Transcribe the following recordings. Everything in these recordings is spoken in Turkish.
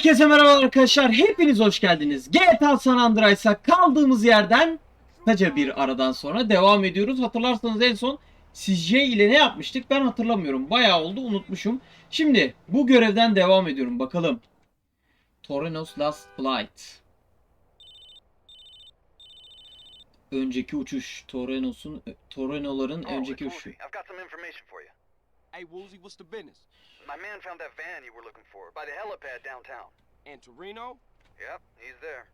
Herkese merhaba arkadaşlar. Hepiniz hoş geldiniz. GTA San Andreas'a kaldığımız yerden kısaca bir aradan sonra devam ediyoruz. Hatırlarsanız en son CJ ile ne yapmıştık ben hatırlamıyorum. Bayağı oldu unutmuşum. Şimdi bu görevden devam ediyorum bakalım. Torrenos Last Flight. Önceki uçuş. Torrenos'un Torreno'ların Oh, önceki uçuşu. Hey, Woozy, what's the business? My man found that van you were looking for by the helipad downtown. In Torino? Yep, he's there.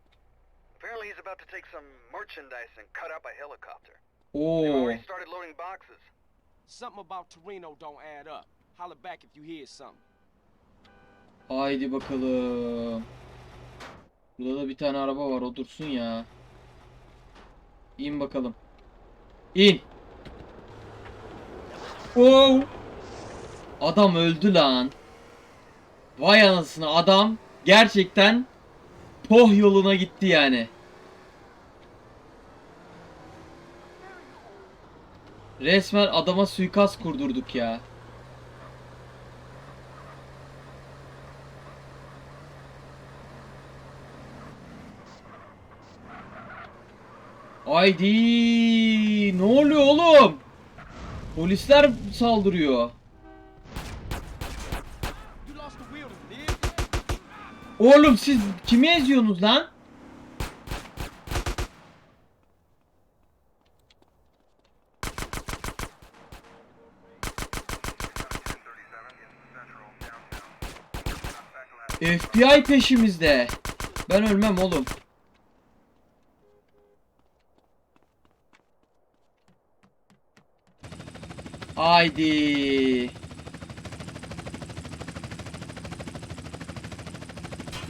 Apparently he's about to take some merchandise and cut out by helicopter. They've Oo. already started loading boxes. Something about Torino don't add up. Holler back if you hear something. Haydi bakalım. Burada da bir tane araba var. O dursun ya. İn bakalım. İn. Oo. Adam öldü lan. Vay anasını adam gerçekten poh yoluna gitti yani. Resmen adama suikast kurdurduk ya. Haydi ne oluyor oğlum? Polisler saldırıyor. Oğlum siz kimi eziyorsunuz lan? FBI peşimizde. Ben ölmem oğlum. Haydi.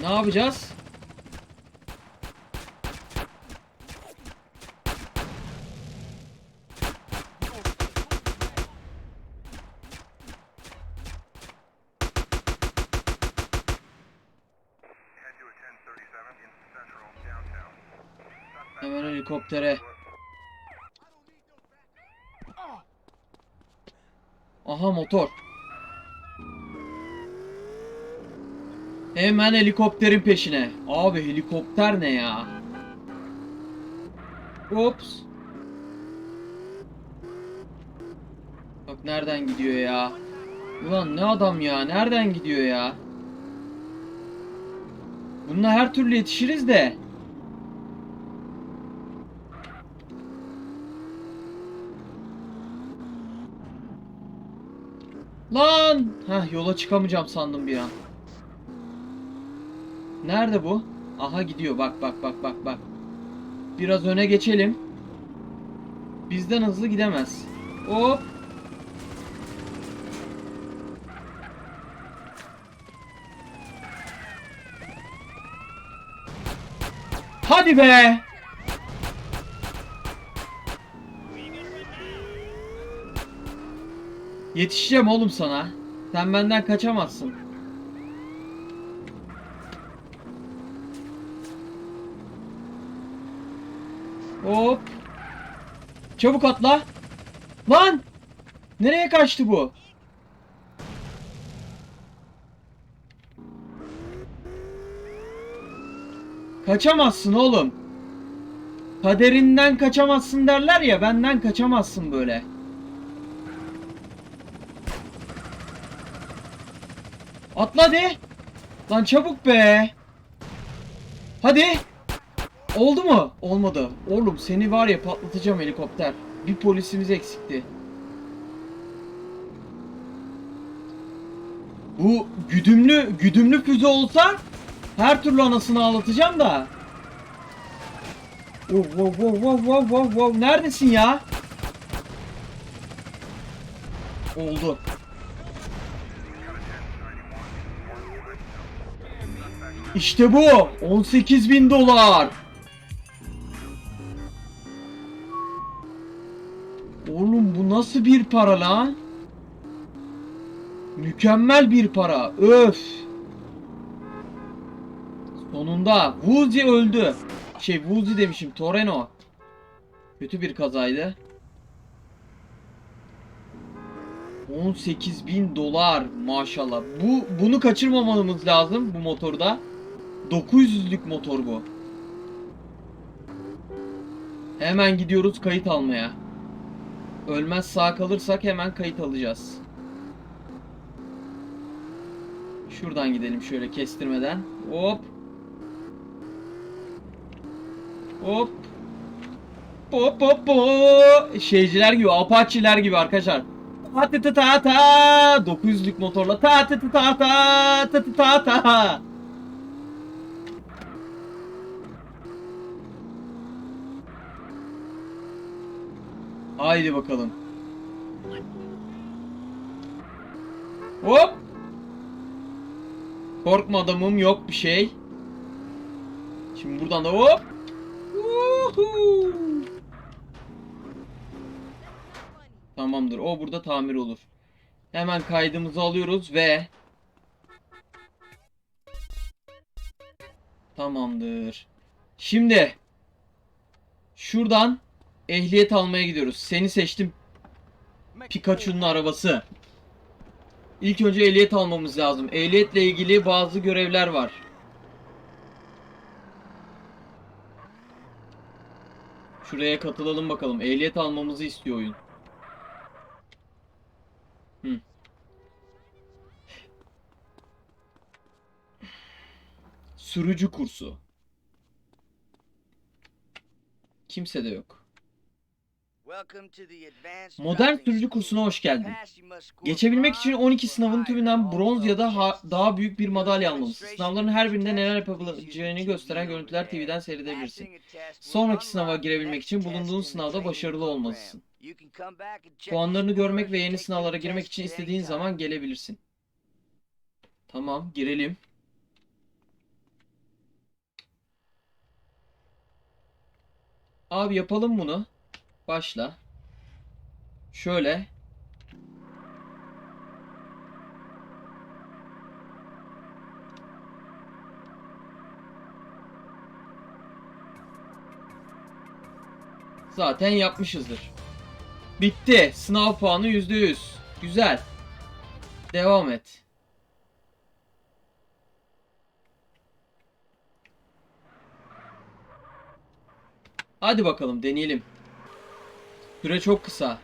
Ne yapacağız? Hemen helikoptere. Aha motor. Hemen helikopterin peşine. Abi helikopter ne ya? Ops. Bak nereden gidiyor ya? Ulan ne adam ya? Nereden gidiyor ya? Bununla her türlü yetişiriz de. Lan! Heh yola çıkamayacağım sandım bir an. Nerede bu? Aha gidiyor bak bak bak bak bak. Biraz öne geçelim. Bizden hızlı gidemez. Hop. Hadi be! Yetişeceğim oğlum sana. Sen benden kaçamazsın. Hop. Çabuk atla. Lan! Nereye kaçtı bu? Kaçamazsın oğlum. Kaderinden kaçamazsın derler ya benden kaçamazsın böyle. Atla hadi. Lan çabuk be. Hadi. Oldu mu? Olmadı. Oğlum seni var ya patlatacağım helikopter. Bir polisimiz eksikti. Bu güdümlü güdümlü füze olsa her türlü anasını ağlatacağım da. Oh, wow, wow, wow, wow, wow, wow. Neredesin ya? Oldu. İşte bu. 18 bin dolar. Oğlum bu nasıl bir para lan? Mükemmel bir para. Öf. Sonunda Woozy öldü. Şey Woozy demişim. Toreno. Kötü bir kazaydı. 18 bin dolar maşallah. Bu bunu kaçırmamamız lazım bu motorda. 900'lük motor bu. Hemen gidiyoruz kayıt almaya. Ölmez sağ kalırsak hemen kayıt alacağız. Şuradan gidelim şöyle kestirmeden. Hop. Hop. Hop hop hop. Şeyciler gibi, apaçiler gibi arkadaşlar. Ta ta ta ta ta 900'lük motorla ta ta ta ta ta ta ta ta Haydi bakalım. Hop. Korkma adamım yok bir şey. Şimdi buradan da hop. Tamamdır. O burada tamir olur. Hemen kaydımızı alıyoruz ve Tamamdır. Şimdi şuradan ehliyet almaya gidiyoruz. Seni seçtim. Pikachu'nun arabası. İlk önce ehliyet almamız lazım. Ehliyetle ilgili bazı görevler var. Şuraya katılalım bakalım. Ehliyet almamızı istiyor oyun. Sürücü kursu. Kimse de yok. Modern sürücü kursuna hoş geldin. Geçebilmek için 12 sınavın tümünden bronz ya da ha- daha büyük bir madalya almalısın. Sınavların her birinde neler yapabileceğini gösteren görüntüler TV'den seyredebilirsin. Sonraki sınava girebilmek için bulunduğun sınavda başarılı olmalısın. Puanlarını görmek ve yeni sınavlara girmek için istediğin zaman gelebilirsin. Tamam, girelim. Abi yapalım bunu. Başla. Şöyle. Zaten yapmışızdır. Bitti. Sınav puanı %100. Güzel. Devam et. Hadi bakalım deneyelim. Süre çok kısa.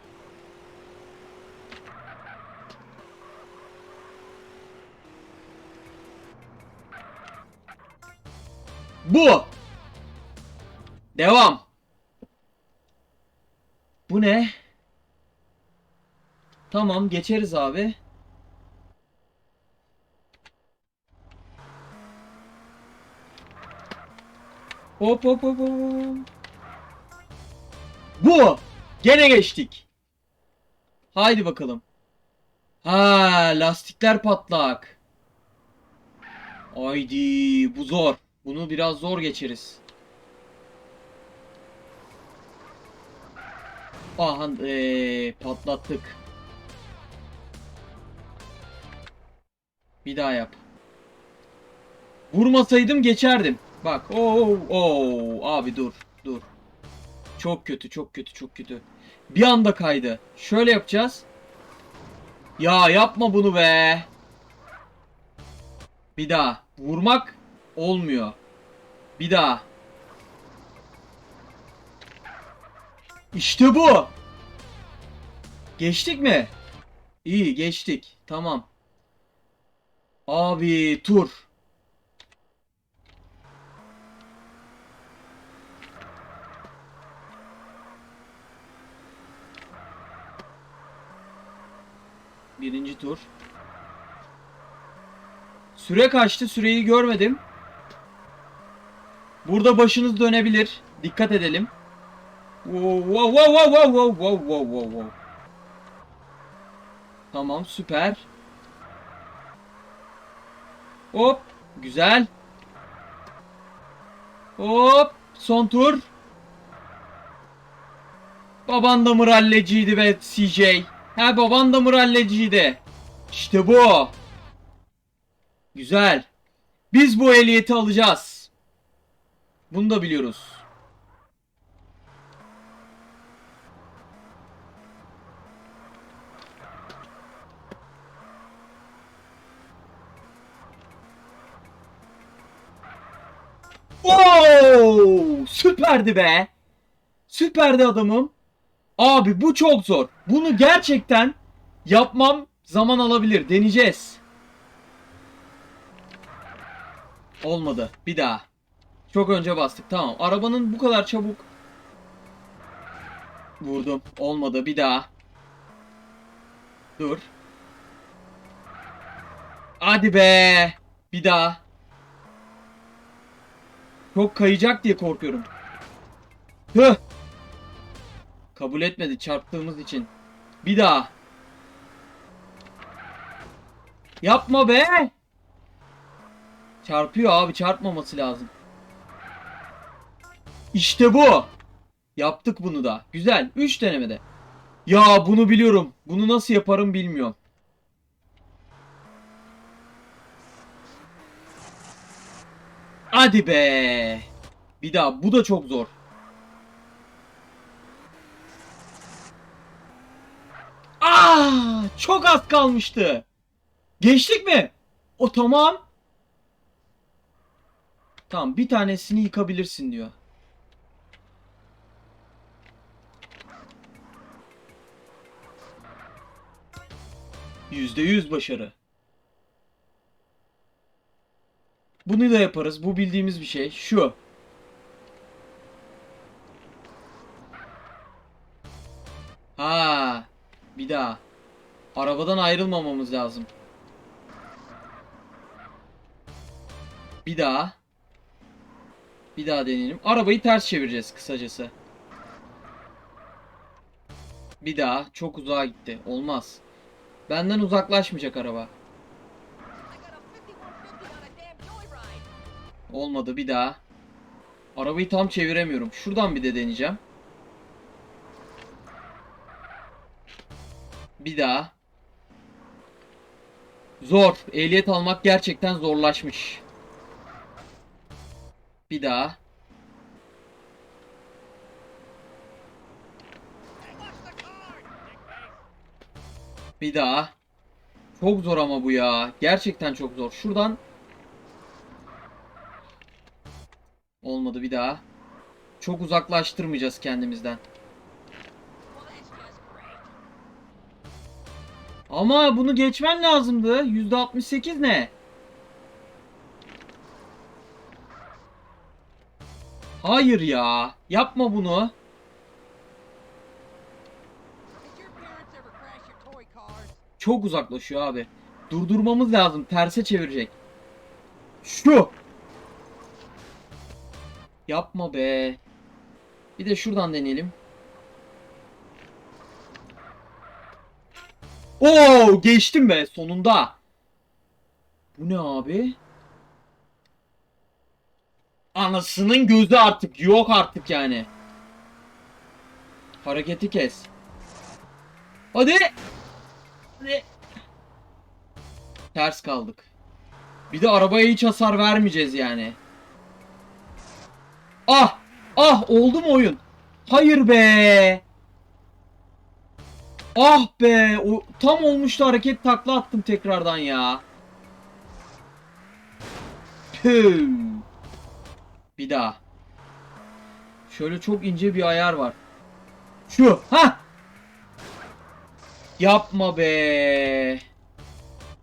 Bu. Devam. Bu ne? Tamam geçeriz abi. Hop hop hop hop. Bu. Gene geçtik. Haydi bakalım. Ha lastikler patlak. Haydi bu zor. Bunu biraz zor geçeriz. Aha eee, patlattık. Bir daha yap. Vurmasaydım geçerdim. Bak. Oo, oo, abi dur. Dur. Çok kötü, çok kötü, çok kötü. Bir anda kaydı. Şöyle yapacağız. Ya yapma bunu be. Bir daha. Vurmak olmuyor. Bir daha. İşte bu. Geçtik mi? İyi geçtik. Tamam. Abi tur. Birinci tur. Süre kaçtı? Süreyi görmedim. Burada başınız dönebilir. Dikkat edelim. Wow wow wow wow wow wow wow wow wow. Tamam süper. Hop güzel. Hop son tur. Baban da mıralleciydi be CJ. Ha baban da muralleciydi. İşte bu. Güzel. Biz bu ehliyeti alacağız. Bunu da biliyoruz. Oo, süperdi be. Süperdi adamım. Abi bu çok zor. Bunu gerçekten yapmam zaman alabilir. Deneyeceğiz. Olmadı. Bir daha. Çok önce bastık. Tamam. Arabanın bu kadar çabuk vurdum. Olmadı. Bir daha. Dur. Hadi be. Bir daha. Çok kayacak diye korkuyorum. Hıh. Kabul etmedi çarptığımız için. Bir daha. Yapma be. Çarpıyor abi çarpmaması lazım. İşte bu. Yaptık bunu da. Güzel. 3 denemede. Ya bunu biliyorum. Bunu nasıl yaparım bilmiyorum. Hadi be. Bir daha. Bu da çok zor. Aa, Ah, çok az kalmıştı. Geçtik mi? O tamam. Tamam bir tanesini yıkabilirsin diyor. Yüzde yüz başarı. Bunu da yaparız. Bu bildiğimiz bir şey. Şu. Ha, bir daha. Arabadan ayrılmamamız lazım. Bir daha. Bir daha deneyelim. Arabayı ters çevireceğiz kısacası. Bir daha. Çok uzağa gitti. Olmaz. Benden uzaklaşmayacak araba. Olmadı. Bir daha. Arabayı tam çeviremiyorum. Şuradan bir de deneyeceğim. Bir daha. Zor. Ehliyet almak gerçekten zorlaşmış. Bir daha. Bir daha. Çok zor ama bu ya. Gerçekten çok zor. Şuradan. Olmadı bir daha. Çok uzaklaştırmayacağız kendimizden. Ama bunu geçmen lazımdı. %68 ne? Hayır ya. Yapma bunu. Çok uzaklaşıyor abi. Durdurmamız lazım. Terse çevirecek. Şu. Yapma be. Bir de şuradan deneyelim. Oo geçtim be sonunda. Bu ne abi? Anasının gözü artık yok artık yani. Hareketi kes. Hadi. Hadi. Ters kaldık. Bir de arabaya hiç hasar vermeyeceğiz yani. Ah! Ah oldu mu oyun? Hayır be. Ah be. O, tam olmuştu hareket takla attım tekrardan ya. Tüh. Bir daha. Şöyle çok ince bir ayar var. Şu. Ha. Yapma be.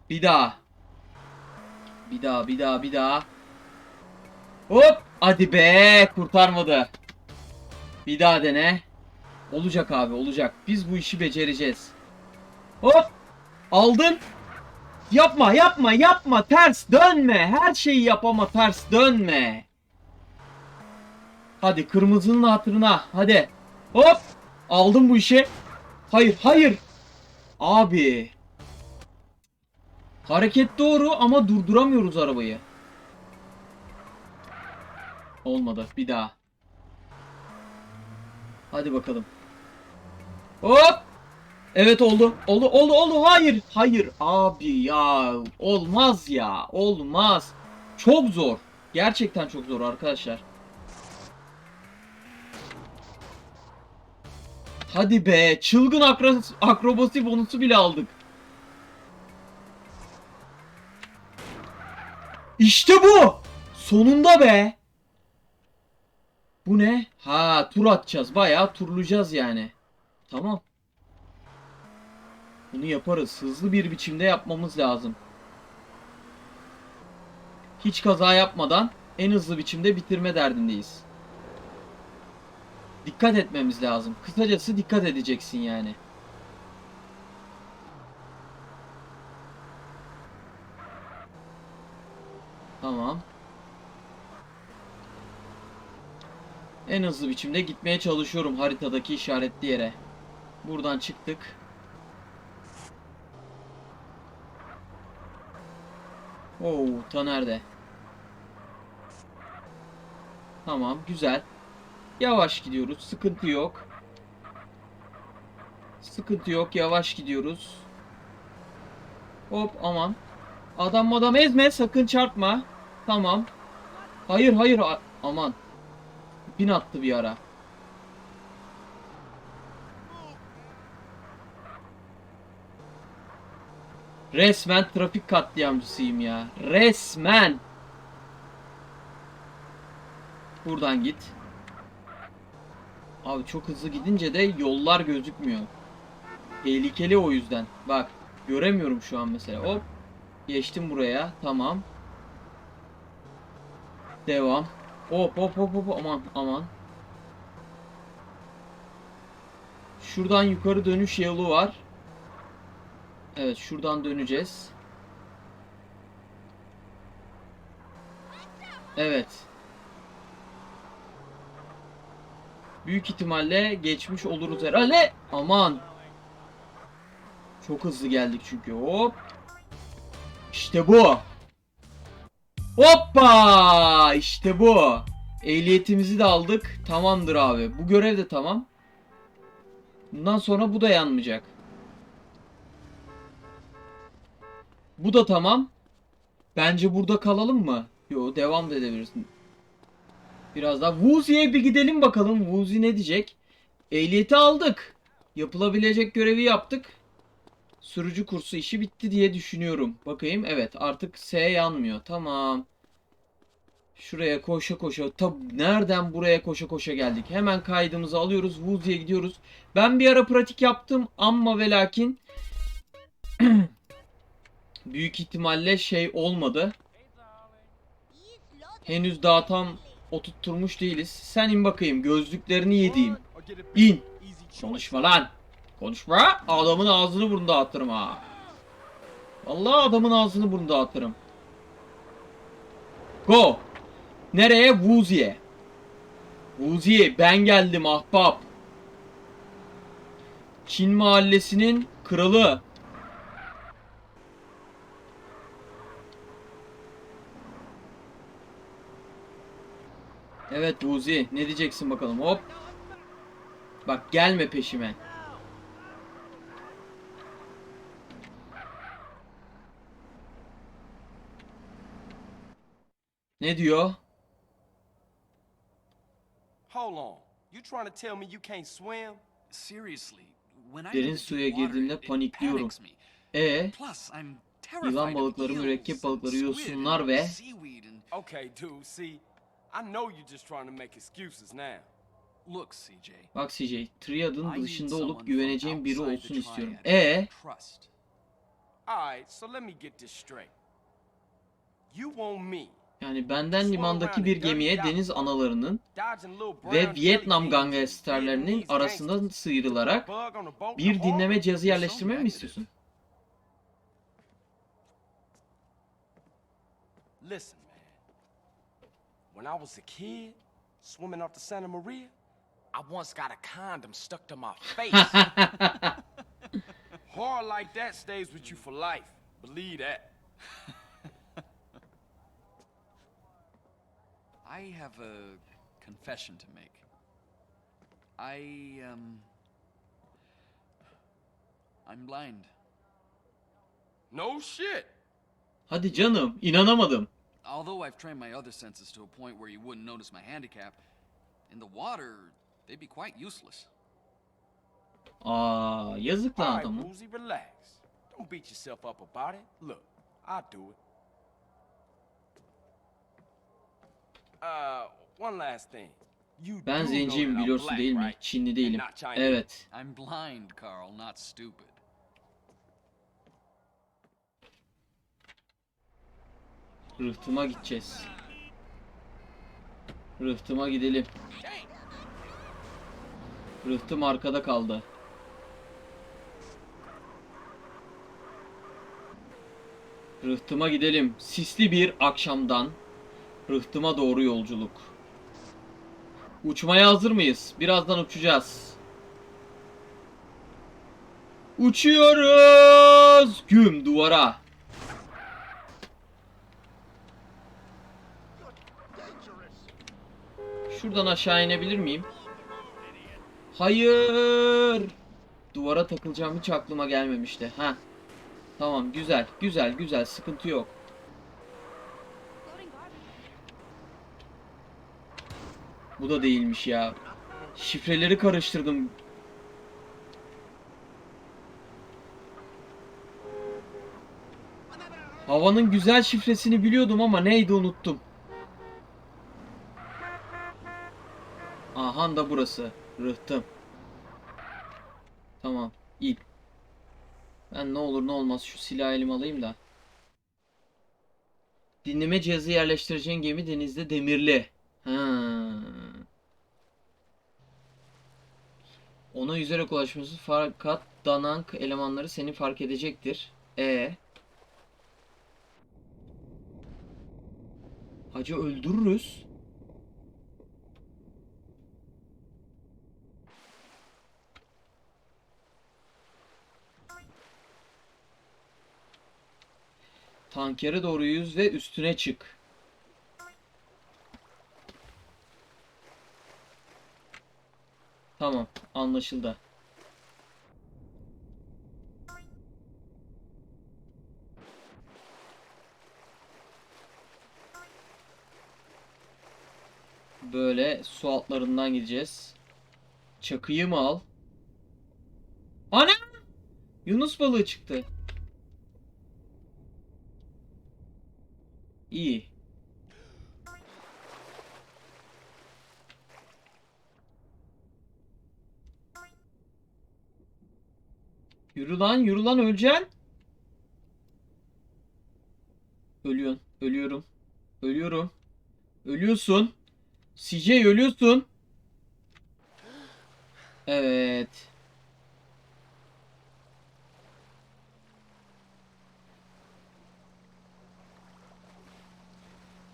Bir daha. Bir daha, bir daha, bir daha. Hop. Hadi be. Kurtarmadı. Bir daha dene. Olacak abi, olacak. Biz bu işi becereceğiz. Hop. Aldın. Yapma, yapma, yapma. Ters dönme. Her şeyi yap ama ters dönme. Hadi kırmızının hatırına. Hadi. Hop. Aldım bu işi. Hayır, hayır. Abi. Hareket doğru ama durduramıyoruz arabayı. Olmadı. Bir daha. Hadi bakalım. Hop. Evet oldu. Oldu oldu oldu. Hayır. Hayır. Abi ya. Olmaz ya. Olmaz. Çok zor. Gerçekten çok zor arkadaşlar. Hadi be. Çılgın akro- akrobasi bonusu bile aldık. İşte bu. Sonunda be. Bu ne? Ha tur atacağız. Bayağı turlayacağız yani. Tamam. Bunu yaparız. Hızlı bir biçimde yapmamız lazım. Hiç kaza yapmadan en hızlı biçimde bitirme derdindeyiz. Dikkat etmemiz lazım. Kısacası dikkat edeceksin yani. Tamam. En hızlı biçimde gitmeye çalışıyorum haritadaki işaretli yere. Buradan çıktık. Oo, ta nerede? Tamam, güzel. Yavaş gidiyoruz, sıkıntı yok. Sıkıntı yok, yavaş gidiyoruz. Hop, aman. Adam adam ezme, sakın çarpma. Tamam. Hayır, hayır, aman. Bin attı bir ara. Resmen trafik katliamcısıyım ya. Resmen. Buradan git. Abi çok hızlı gidince de yollar gözükmüyor. Tehlikeli o yüzden. Bak göremiyorum şu an mesela. Hop. Geçtim buraya. Tamam. Devam. Hop hop hop hop aman aman. Şuradan yukarı dönüş yolu var. Evet şuradan döneceğiz. Evet. Büyük ihtimalle geçmiş oluruz herhalde. Aman. Çok hızlı geldik çünkü. Hop. İşte bu. Hoppa! İşte bu. Ehliyetimizi de aldık. Tamamdır abi. Bu görev de tamam. Bundan sonra bu da yanmayacak. Bu da tamam. Bence burada kalalım mı? Yo devam da edebilirsin. Biraz daha Wuzi'ye bir gidelim bakalım. Wuzi ne diyecek? Ehliyeti aldık. Yapılabilecek görevi yaptık. Sürücü kursu işi bitti diye düşünüyorum. Bakayım evet artık S yanmıyor. Tamam. Şuraya koşa koşa. Tab nereden buraya koşa koşa geldik. Hemen kaydımızı alıyoruz. Wuzi'ye gidiyoruz. Ben bir ara pratik yaptım ama ve lakin büyük ihtimalle şey olmadı. Henüz daha tam oturtturmuş değiliz. Sen in bakayım. Gözlüklerini yediğim. İn. Konuşma lan. Konuşma. Adamın ağzını burnunu dağıtırım ha. Vallahi adamın ağzını burnunu dağıtırım. Go. Nereye? Wuzi'ye. Wuzi'ye ben geldim ahbap. Çin mahallesinin kralı. Evet Wuzi ne diyeceksin bakalım hop. Bak gelme peşime. Ne diyor? Hold on. You trying to tell me you can't swim? Seriously, when I Derin suya girdiğimde panikliyorum. E Yılan balıkları, mürekkep balıkları, yosunlar ve- Okay, dude, see, I know you're just trying to make excuses now. look, CJ. bak CJ, Triad'ın dışında olup güveneceğim biri olsun istiyorum. E I trust. All right, so let me get this straight. You want me yani benden limandaki bir gemiye deniz analarının ve Vietnam gangsterlerinin arasından sıyrılarak bir dinleme cihazı yerleştirmemi mi istiyorsun? Listen. When I was a kid, swimming off the Santa Maria, I once got a condom stuck to my face. Hard like that stays with you for life. Believe that. I have a confession to make. I, um. I'm blind. No shit. Hadi canım, inanamadım. Although I've trained my other senses to a point where you wouldn't notice my handicap, in the water, they'd be quite useless. Aa, yazık lan All right, adamı. Woozy, relax. Don't beat yourself up about it. Look, I'll do it. Uh, one last thing. You Ben do know zenciyim that biliyorsun black, değil mi? right? Çinli değilim. not Chinese. Evet. I'm blind, Carl, not stupid. Rıhtıma gideceğiz. Rıhtıma gidelim. Rıhtım arkada kaldı. Rıhtıma gidelim. Sisli bir akşamdan rıhtıma doğru yolculuk. Uçmaya hazır mıyız? Birazdan uçacağız. Uçuyoruz. Güm duvara. Şuradan aşağı inebilir miyim? Hayır. Duvara takılacağım hiç aklıma gelmemişti. Ha. Tamam güzel güzel güzel sıkıntı yok. Bu da değilmiş ya. Şifreleri karıştırdım. Havanın güzel şifresini biliyordum ama neydi unuttum. Aha da burası. Rıhtım. Tamam. İyi. Ben ne olur ne olmaz şu silahı elime alayım da. Dinleme cihazı yerleştireceğin gemi denizde demirli. Ha. Ona yüzerek ulaşması fakat Danank elemanları seni fark edecektir. E. Hacı öldürürüz. Tankere doğru yüz ve üstüne çık. Tamam, anlaşıldı. Böyle su altlarından gideceğiz. Çakıyı mı al? Ana! Yunus balığı çıktı. İyi. Yürü lan, yürü lan öleceksin. Ölüyorsun, ölüyorum. Ölüyorum. Ölüyorsun. CJ ölüyorsun. Evet.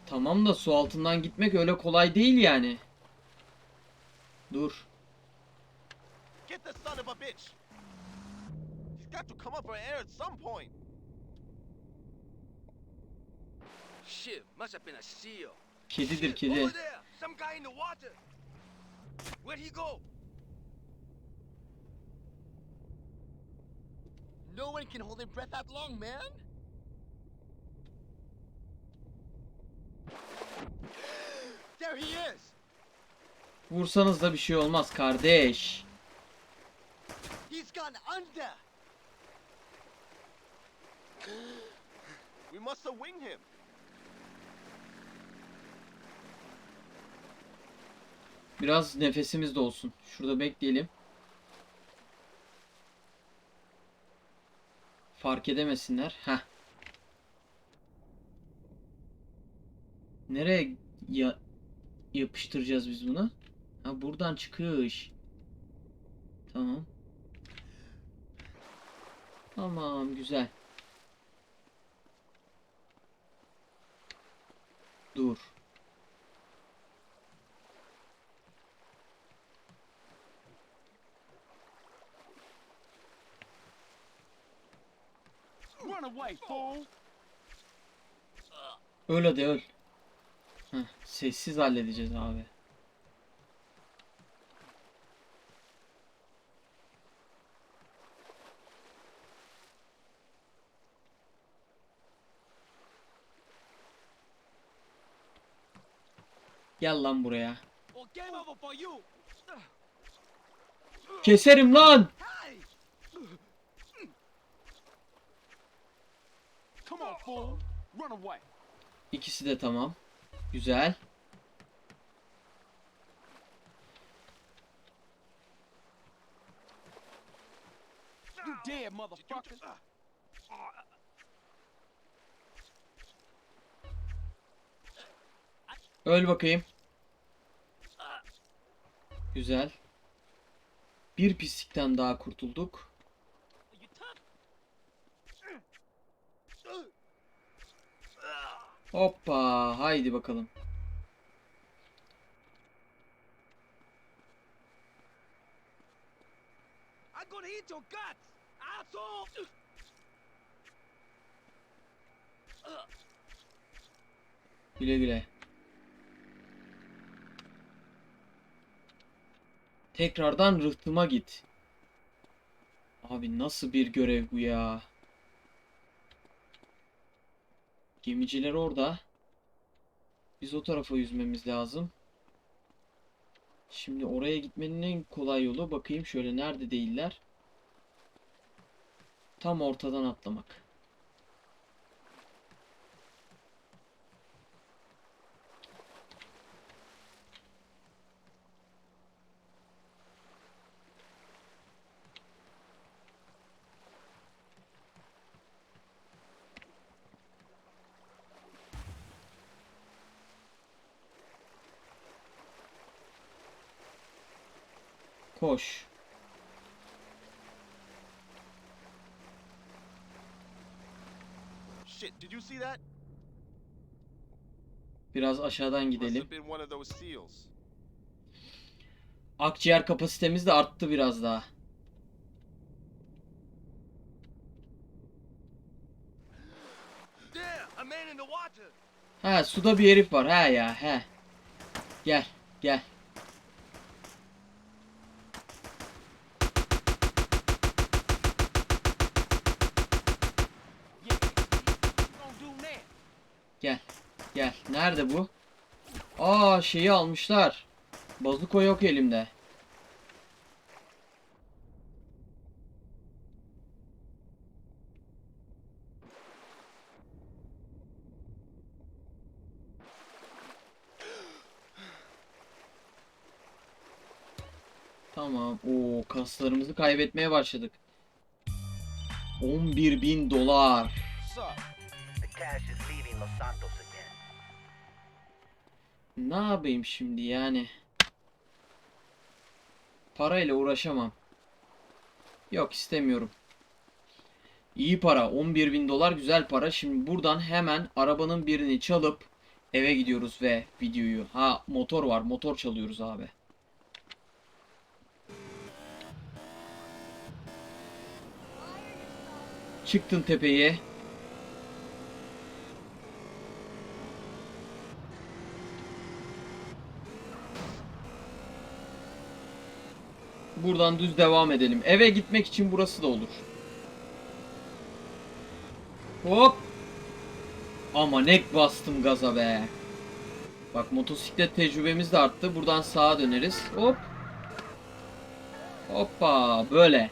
Tamam da su altından gitmek öyle kolay değil yani. Dur. Get the son of a bitch! He's got to come up for air at some point. Shit, must have been a seal. Kedidir kedi. Over there, some guy in the water. Where'd he go? No one can hold their breath that long, man. There he is. Vursanız da bir şey olmaz kardeş. He's gone under. We must have winged him. Biraz nefesimiz de olsun. Şurada bekleyelim. Fark edemesinler. Heh. Nereye ya yapıştıracağız biz bunu? Ha buradan çıkış. Tamam. Tamam güzel. Dur. Öl hadi öl. Heh, sessiz halledeceğiz abi. Gel lan buraya. Keserim lan. İkisi de tamam. Güzel. Öl bakayım. Güzel. Bir pislikten daha kurtulduk. Hoppa, haydi bakalım. Güle güle. Tekrardan rıhtıma git. Abi nasıl bir görev bu ya? Gemiciler orada. Biz o tarafa yüzmemiz lazım. Şimdi oraya gitmenin en kolay yolu bakayım şöyle nerede değiller. Tam ortadan atlamak. Koş. Shit, did you see that? Biraz aşağıdan gidelim. Akciğer kapasitemiz de arttı biraz daha. Ha suda bir herif var. Ha ya he. Gel gel. Yeah, what gonna do now? Gel. Gel. Nerede bu? Aa şeyi almışlar. Bazuko yok elimde. Tamam. Oo kaslarımızı kaybetmeye başladık. 11 bin dolar. Ne yapayım şimdi yani? Parayla uğraşamam. Yok istemiyorum. İyi para. 11 bin dolar güzel para. Şimdi buradan hemen arabanın birini çalıp eve gidiyoruz ve videoyu. Ha motor var. Motor çalıyoruz abi. Çıktın tepeye. Buradan düz devam edelim. Eve gitmek için burası da olur. Hop. Ama nek bastım gaza be. Bak motosiklet tecrübemiz de arttı. Buradan sağa döneriz. Hop. Hoppa böyle.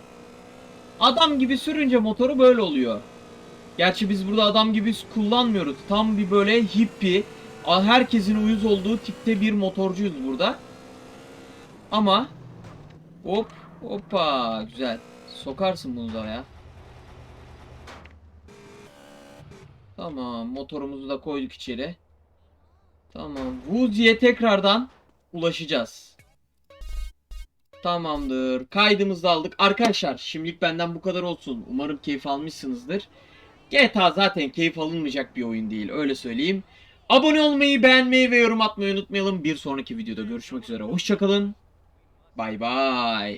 Adam gibi sürünce motoru böyle oluyor. Gerçi biz burada adam gibi kullanmıyoruz. Tam bir böyle hippie, herkesin uyuz olduğu tipte bir motorcuyuz burada. Ama Hop hoppa güzel. Sokarsın bunu da ya. Tamam motorumuzu da koyduk içeri. Tamam Woozy'ye tekrardan ulaşacağız. Tamamdır. Kaydımızı aldık. Arkadaşlar şimdilik benden bu kadar olsun. Umarım keyif almışsınızdır. GTA zaten keyif alınmayacak bir oyun değil. Öyle söyleyeyim. Abone olmayı, beğenmeyi ve yorum atmayı unutmayalım. Bir sonraki videoda görüşmek üzere. Hoşçakalın. Bye bye.